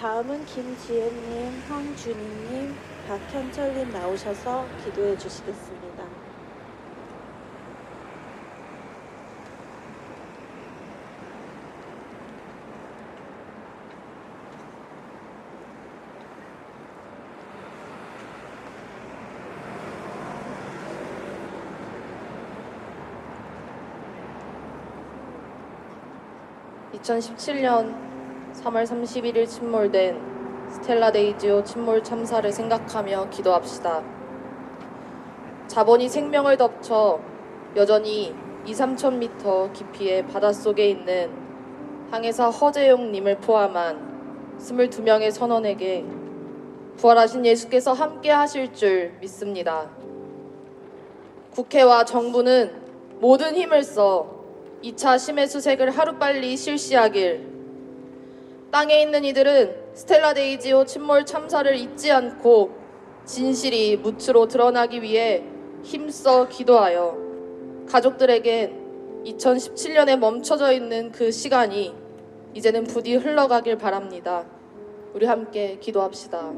다음은 김지혜님, 황준희님, 박현철님 나오셔서 기도해 주시겠습니다. (2017년 3월 31일) 침몰된 스텔라 데이지오 침몰 참사를 생각하며 기도합시다. 자본이 생명을 덮쳐 여전히 2, 3천 미터 깊이의 바닷속에 있는 항해사 허재용님을 포함한 22명의 선원에게 부활하신 예수께서 함께 하실 줄 믿습니다. 국회와 정부는 모든 힘을 써 2차 심해 수색을 하루빨리 실시하길 땅에 있는 이들은 스텔라 데이지오 침몰 참사를 잊지 않고 진실이 무추로 드러나기 위해 힘써 기도하여 가족들에겐 2017년에 멈춰져 있는 그 시간이 이제는 부디 흘러가길 바랍니다. 우리 함께 기도합시다.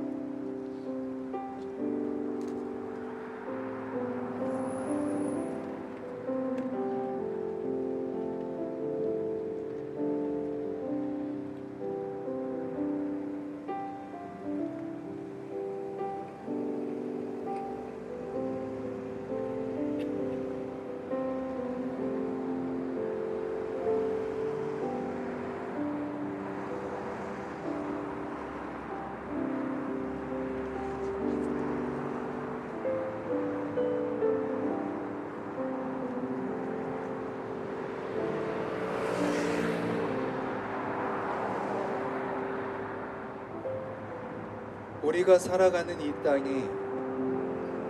우리가 살아가는 이 땅이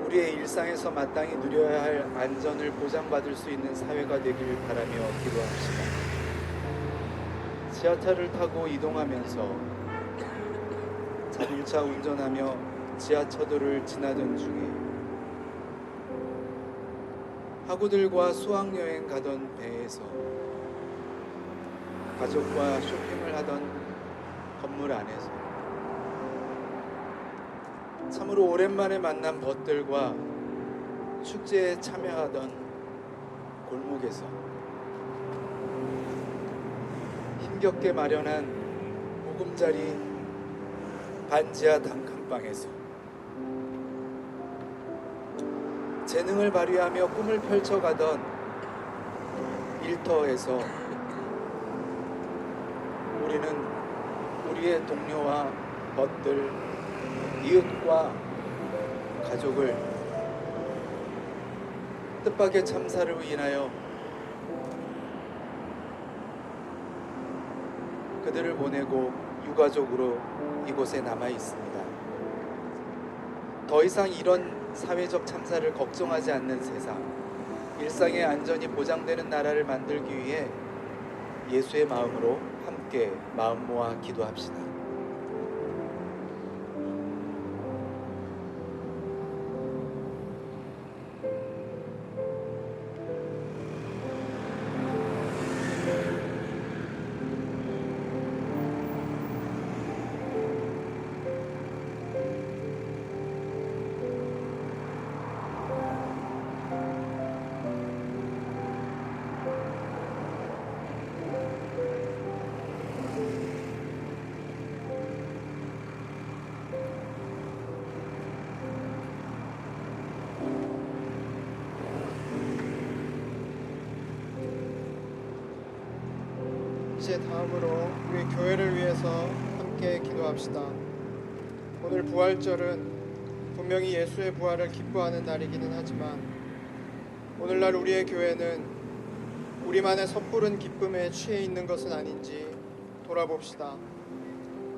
우리의 일상에서 마땅히 누려야 할 안전을 보장받을 수 있는 사회가 되길 바라며 기도합시다. 지하철을 타고 이동하면서 자동차 운전하며 지하철도를 지나던 중에 학우들과 수학여행 가던 배에서 가족과 쇼핑을 하던 건물 안에서 참으로 오랜만에 만난 벗들과 축제에 참여하던 골목에서 힘겹게 마련한 보금자리 반지하 단칸방에서 재능을 발휘하며 꿈을 펼쳐가던 일터에서 우리는 우리의 동료와 벗들 이웃과 가족을 뜻밖의 참사로 인하여 그들을 보내고 유가족으로 이곳에 남아 있습니다. 더 이상 이런 사회적 참사를 걱정하지 않는 세상, 일상의 안전이 보장되는 나라를 만들기 위해 예수의 마음으로 함께 마음 모아 기도합시다. 다음으로 우리 교회를 위해서 함께 기도합시다. 오늘 부활절은 분명히 예수의 부활을 기뻐하는 날이기는 하지만 오늘날 우리의 교회는 우리만의 섣부른 기쁨에 취해 있는 것은 아닌지 돌아봅시다.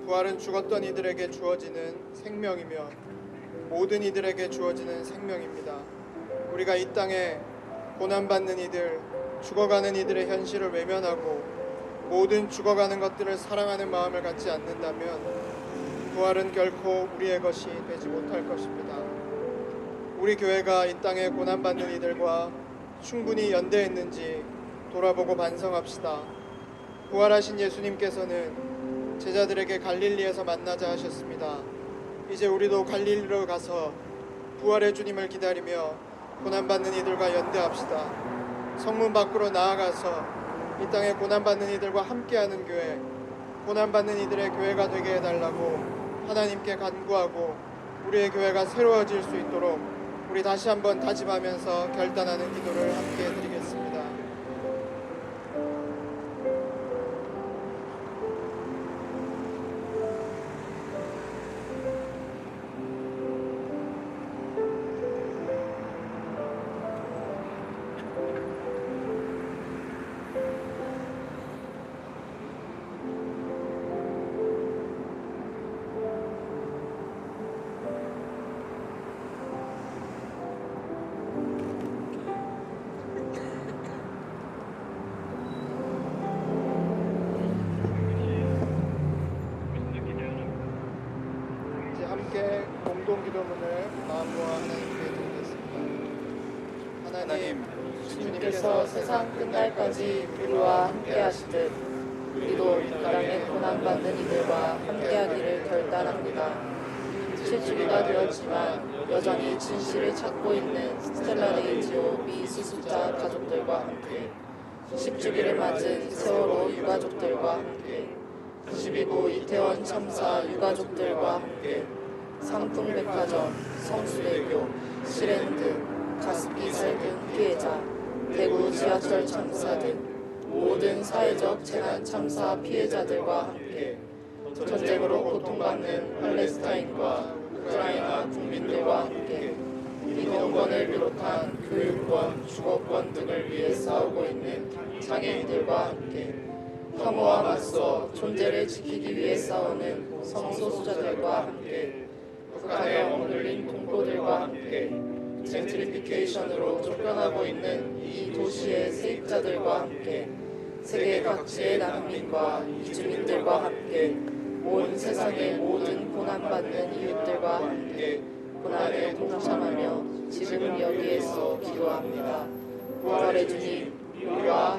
부활은 죽었던 이들에게 주어지는 생명이며 모든 이들에게 주어지는 생명입니다. 우리가 이 땅에 고난받는 이들, 죽어가는 이들의 현실을 외면하고 모든 죽어가는 것들을 사랑하는 마음을 갖지 않는다면 부활은 결코 우리의 것이 되지 못할 것입니다. 우리 교회가 이 땅에 고난받는 이들과 충분히 연대했는지 돌아보고 반성합시다. 부활하신 예수님께서는 제자들에게 갈릴리에서 만나자 하셨습니다. 이제 우리도 갈릴리로 가서 부활의 주님을 기다리며 고난받는 이들과 연대합시다. 성문 밖으로 나아가서 이 땅에 고난받는 이들과 함께하는 교회, 고난받는 이들의 교회가 되게 해달라고 하나님께 간구하고 우리의 교회가 새로워질 수 있도록 우리 다시 한번 다짐하면서 결단하는 기도를 함께 드리겠습니다. 기도문을 마음과 하나님께 드리겠습니다. 하나님, 주님께서 세상 끝날까지 우리와 함께 하시듯 우리도 이 땅에 고난받는 이들과 함께하기를 결단합니다. 70주기가 되었지만 여전히 진실을 찾고 있는 스텔라 데이지오 미수습자 가족들과 함께 10주기를 맞은 세월호 유가족들과 함께 12구 이태원 참사 유가족들과 함께 상풍백화점, 성수대교, 실행등, 가습기 살균 피해자, 대구 지하철 참사 등 모든 사회적 재난 참사 피해자들과 함께 전쟁으로 고통받는 팔레스타인과 우크라이나 국민들과 함께 인권을 비롯한 교육권, 주거권 등을 위해 싸우고 있는 장애인들과 함께 혐오와 맞서 존재를 지키기 위해 싸우는 성소수자들과 함께 북한에 억눌린 동포들과 함께 젠트리피케이션으로 쫓겨나고 있는 이 도시의 세입자들과 함께 세계 각지의 난민과 이주민들과 함께 온 세상의 모든 고난받는 이웃들과 함께 고난에 동참하며 지금 여기에서 기도합니다. 부활의 주님, 우리와